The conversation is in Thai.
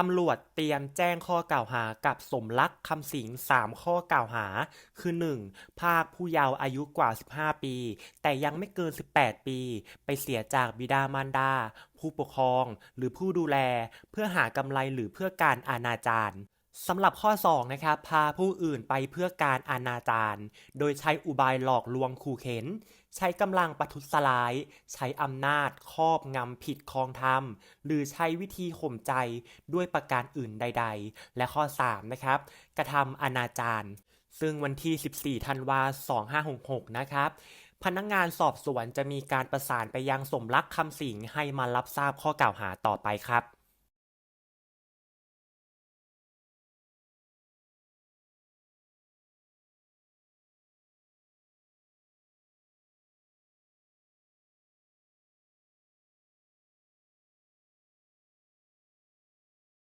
ตำรวจเตรียมแจ้งข้อกล่าวหากับสมรักคำสิง3ข้อกล่าวหา คือ 1. ภาคผู้เยาว์อายุกว่า 15 ปี แต่ยังไม่เกิน 18 ปี ไปเสียจากบิดามารดา ผู้ปกครอง หรือผู้ดูแล เพื่อหากำไรหรือเพื่อการอนาจาร สำหรับข้อ 2 นะครับพาผู้อื่นไปเพื่อการอนาจารโดยใช้อุบายหลอกลวงขู่เข็น ใช้กำลังประทุษร้าย ใช้อำนาจครอบงำผิดครองธรรม หรือใช้วิธีข่มใจด้วยประการอื่นใด ๆ และข้อ 3 นะครับ กระทำอนาจารซึ่งวันที่ 14 ธันวา 2566 นะครับพนักงานสอบสวนจะมีการประสานไปยังสมรักคำสิงให้มารับทราบข้อกล่าวหาต่อไปครับ